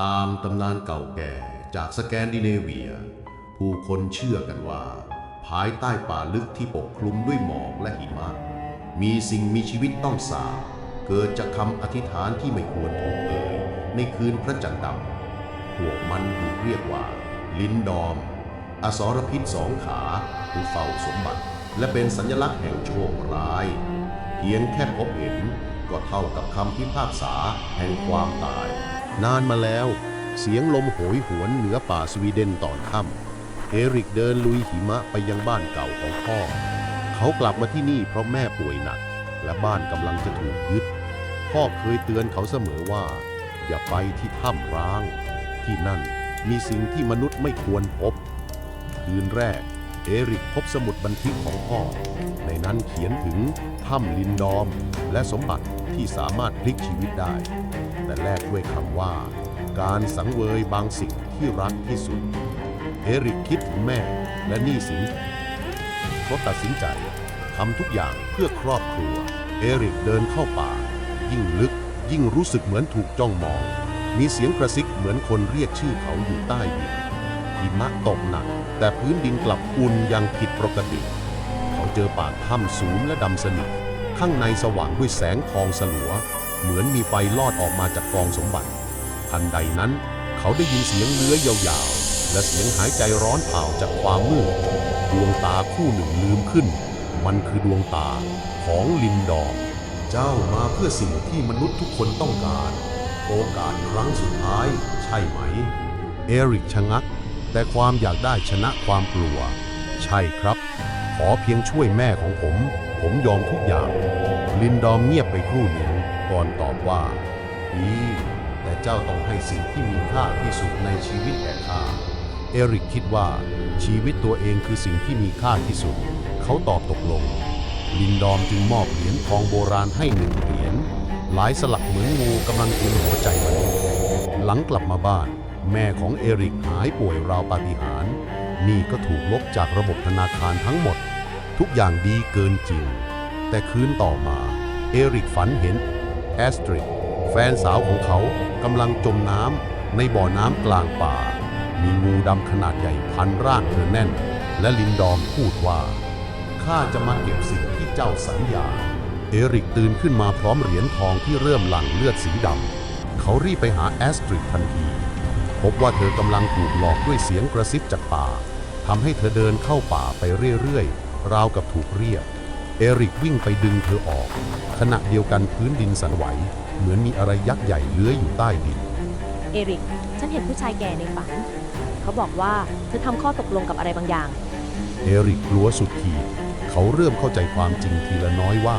ตามตำนานเก่าแก่จากสแกนดิเนเวีย ผู้คนเชื่อกันว่า ภายใต้ป่าลึกที่ปกคลุมด้วยหมอกและหิมะ มีสิ่งมีชีวิตต้องสาบเกิดจากคำอธิษฐานที่ไม่ควรถูกเอ่ยในคืนพระจันทร์ดำพวกมันถูกเรียกว่า ลินดอม อสรพิษสองขาผู้เฝ้าสมบัติ และเป็นสัญลักษณ์แห่งโชคร้าย เพียงแค่พบเห็นก็เท่ากับคำพิพากษาแห่งความตาย นานมาแล้ว เสียงลมโหยหวนเหนือป่าสวีเดนตอนค่ำเอริกเดินลุยหิมะไปยังบ้านเก่าของพ่อ เขากลับมาที่นี่เพราะแม่ป่วยหนัก และบ้านกำลังจะถูกยึด พ่อเคยเตือนเขาเสมอว่า อย่าไปที่ถ้ำร้าง ที่นั่นมีสิ่งที่มนุษย์ไม่ควรพบ คืนแรก เอริกพบสมุดบันทึกของพ่อ ในนั้นเขียนถึงถ้ำลินดอม และสมบัติที่สามารถพลิกชีวิตได้ แต่แลกด้วยคำว่า การสังเวยบางสิ่งที่รักที่สุด เอริกคิดถึงแม่และหนี้สินเขาตัดสินใจทำทุกอย่างเพื่อครอบครัว เอริกเดินเข้าป่า ยิ่งลึกยิ่งรู้สึกเหมือนถูกจ้องมอง มีเสียงกระซิกเหมือนคนเรียกชื่อเขาอยู่ใต้ดินหิมะตกหนัก แต่พื้นดินกลับอุ่นอยังผิดปกติ เขาเจอปากถ้ำสูงและดำสนิทข้างในสว่างด้วยแสงทองสลัว เหมือนมีไฟลอดออกมาจากกองสมบัติ ทันใดนั้น เขาได้ยินเสียงเลื้อยยาวๆ และเสียงหายใจร้อนเผาจากความมืด ดวงตาคู่หนึ่งลืมขึ้น มันคือดวงตาของลินดอมเจ้ามาเพื่อสิ่งที่มนุษย์ทุกคนต้องการ โอกาสครั้งสุดท้าย ใช่ไหม เอริกชะงัก แต่ความอยากได้ชนะความกลัว ใช่ครับ ขอเพียงช่วยแม่ของผม ผมยอมทุกอย่าง ลินดอมเงียบไปครู่หนึ่ง ก่อนตอบว่าดีแต่เจ้าต้องให้สิ่งที่มีค่าที่สุดในชีวิตแก่ข้า เอริกคิดว่าชีวิตตัวเองคือสิ่งที่มีค่าที่สุด เขาตอบตกลง ลินดอมจึงมอบเหรียญทองโบราณให้หนึ่งเหรียญ หลายสลักเหมือนงูกำลังกินหัวใจมันหลังกลับมาบ้าน แม่ของเอริกหายป่วยราวปาฏิหาริย์นี่ก็ถูกลบจากระบบธนาคารทั้งหมด ทุกอย่างดีเกินจริง แต่คืนต่อมา เอริกฝันเห็น แอสตริดแฟนสาวของเขากำลังจมน้ำในบ่อน้ำกลางป่า มีงูดำขนาดใหญ่พันร่างเธอแน่น และลินดอมพูดว่าข้าจะมาเก็บสิ่งที่เจ้าสัญญา เอริกตื่นขึ้นมาพร้อมเหรียญทองที่เริ่มหลั่งเลือดสีดำเขารีบไปหาแอสตริดทันที พบว่าเธอกำลังถูกหลอกด้วยเสียงกระซิบจากป่าทำให้เธอเดินเข้าป่าไปเรื่อยๆ ราวกับถูกเรียก เอริกวิ่งไปดึงเธอออก ขณะเดียวกันพื้นดินสั่นไหว เหมือนมีอะไรยักษ์ใหญ่เลื้อยอยู่ใต้ดิน เอริก ฉันเห็นผู้ชายแก่ในฝัน เขาบอกว่าเธอทำข้อตกลงกับอะไรบางอย่าง เอริกกลัวสุดขีด เขาเริ่มเข้าใจความจริงทีละน้อยว่า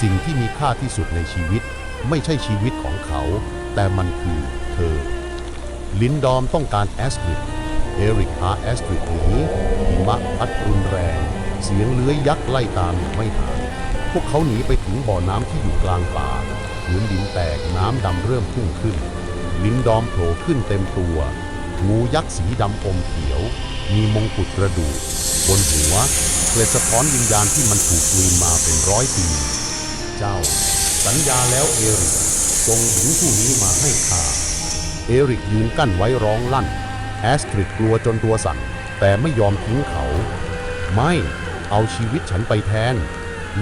สิ่งที่มีค่าที่สุดในชีวิต ไม่ใช่ชีวิตของเขา แต่มันคือเธอ ลินดอมต้องการแอสตริดเอริกพาแอสตริดหนีหิมะพัดรุนแรง เสียงเลื้อยยักษ์ไล่ตามอย่างไม่ห่างพวกเขาหนีไปถึงบ่อน้ำที่อยู่กลางป่าพื้นดินแตกน้ำดำเริ่มพุ่งขึ้น ลิ้นดอมโผล่ขึ้นเต็มตัว งูยักษ์สีดำอมเขียว มีมงกุฎกระดูก บนหัวเกล็ดสะท้อนวิญญาณที่มันถูกกลืนมาเป็นร้อยปี เจ้า สัญญาแล้วเอริกทรงหญิงผู้นี้มาให้ข้าเอริกยืนกั้นไว้ร้องลั่น แอสตริดกลัวจนตัวสั่นแต่ไม่ยอมทิ้งเขา ไม่ เอาชีวิตฉันไปแทน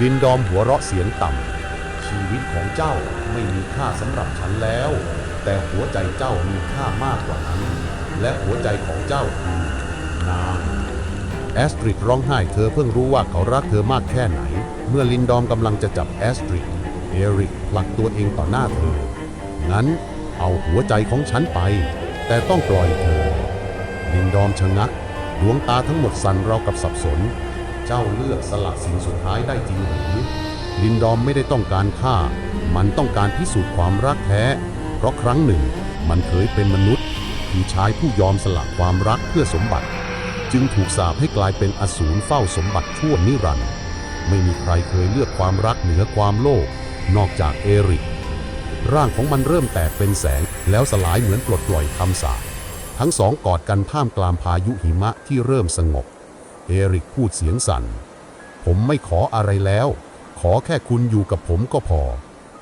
ลินดอมหัวเราะเสียงต่ำ ชีวิตของเจ้าไม่มีค่าสำหรับฉันแล้ว แต่หัวใจเจ้ามีค่ามากกว่านั้น และหัวใจของเจ้าคือนางแอสตริดร้องไห้เธอเพิ่งรู้ว่าเขารักเธอมากแค่ไหน เมื่อลินดอมกำลังจะจับแอสตริดเอริกผลักตัวเองต่อหน้าเธอ งั้นเอาหัวใจของฉันไป แต่ต้องปล่อยเธอ ลินดอมชะงัก ดวงตาทั้งหมดสั่นเราวกับสับสน เจ้าเลือกสละสิ่งสุดท้ายได้จริงหรือลินดอมไม่ได้ต้องการฆ่า มันต้องการพิสูจน์ความรักแท้ เพราะครั้งหนึ่ง มันเคยเป็นมนุษย์คือชายผู้ยอมสละความรักเพื่อสมบัติ จึงถูกสาปให้กลายเป็นอสูรเฝ้าสมบัติชั่วนิรันดร์ไม่มีใครเคยเลือกความรักเหนือความโลภนอกจากเอริก ร่างของมันเริ่มแตกเป็นแสง แล้วสลายเหมือนปลดปล่อยคำสาปทั้งสองกอดกันท่ามกลางพายุหิมะที่เริ่มสงบ เอริกพูดเสียงสั่น ผมไม่ขออะไรแล้ว ขอแค่คุณอยู่กับผมก็พอ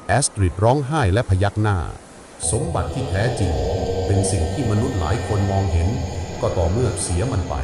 แอสตริดร้องไห้และพยักหน้า สมบัติที่แท้จริง เป็นสิ่งที่มนุษย์หลายคนมองเห็น ก็ต่อเมื่อเสียมันไป